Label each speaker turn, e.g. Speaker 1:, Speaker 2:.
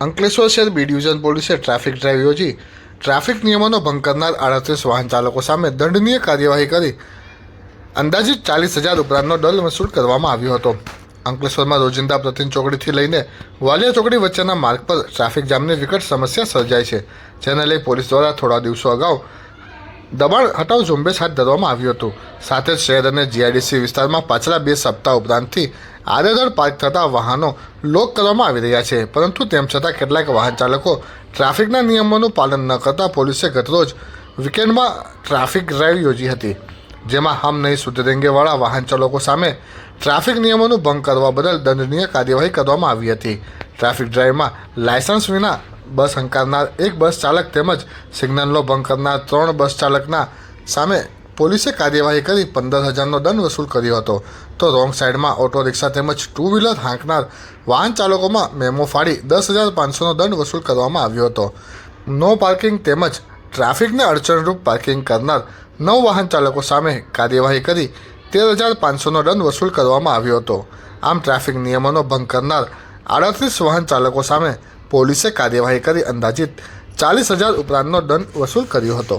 Speaker 1: અંકલેશ્વર શહેર B division પોલીસે traffic drive યોજી ટ્રાફિક નિયમોનો ભંગ કરનાર આડત્રીસ વાહન ચાલકો સામે દંડનીય કાર્યવાહી કરી અંદાજિત ચાલીસ હજાર ઉપરાંતનો દંડ વસૂલ કરવામાં આવ્યો હતો. અંકલેશ્વરમાં રોજિંદા પ્રતિન ચોકડીથી લઈને વાલિયા ચોકડી વચ્ચેના માર્ગ પર ટ્રાફિક જામની વિકટ સમસ્યા સર્જાય છે. જેને લઈ પોલીસ દ્વારા થોડા દિવસો અગાઉ દબાણ હટાવ ઝુંબેશ હાથ ધરવામાં આવ્યું હતું. સાથે જ શહેર અને જીઆઈડીસી વિસ્તારમાં પાછલા બે સપ્તાહ ઉપરાંતથી આડેધડ પાર્ક થતા વાહનો લોક કરવામાં આવી રહ્યા છે. પરંતુ તેમ છતાં કેટલાક વાહન ચાલકો ટ્રાફિકના નિયમોનું પાલન ન કરતા પોલીસે ગતરોજ વીકેન્ડમાં ટ્રાફિક ડ્રાઈવ યોજી હતી. જેમાં હમ નહીં સુધરેંગેવાળા વાહન ચાલકો સામે ટ્રાફિક નિયમોનું ભંગ કરવા બદલ દંડનીય કાર્યવાહી કરવામાં આવી હતી. ટ્રાફિક ડ્રાઈવમાં લાયસન્સ વિના બસ હંકારનાર એક બસ ચાલક તેમજ સિગ્નલનો ભંગ કરનાર ત્રણ બસ ચાલકના સામે પોલીસે કાર્યવાહી કરી પંદર હજારનો દંડ વસૂલ કર્યો હતો. તો રોંગ સાઈડમાં ઓટો રિક્ષા તેમજ ટુ વ્હીલર હાંકનાર વાહન ચાલકોમાં મેમો ફાડી દસ હજાર પાંચસોનો દંડ વસૂલ કરવામાં આવ્યો હતો. નો પાર્કિંગ તેમજ ટ્રાફિકને અડચણરૂપ પાર્કિંગ કરનાર નવ વાહન ચાલકો સામે કાર્યવાહી કરી તેર હજાર પાંચસોનો દંડ વસૂલ કરવામાં આવ્યો હતો. આમ ટ્રાફિક નિયમોનો ભંગ કરનાર આડત્રીસ વાહન ચાલકો સામે પોલીસે કાર્યવાહી કરી અંદાજિત ચાલીસ હજાર ઉપરાંતનો દંડ વસૂલ કર્યો હતો.